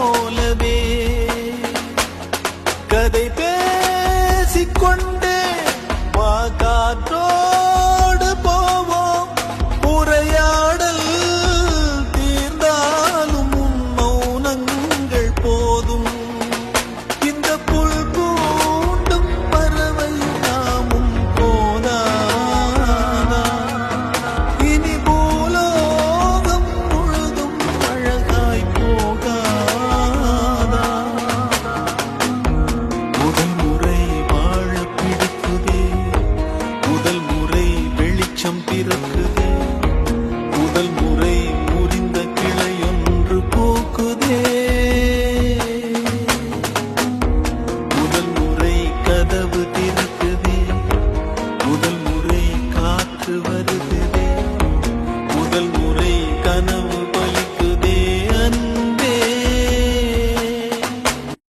போலவே. கதை பேசிக்கொண்டே வா பிறக்குதே. முதல் முறிந்த கிளையொன்று பூக்குதே. முதல் கதவு திறக்குதே. முதல் காற்று வருகிறதே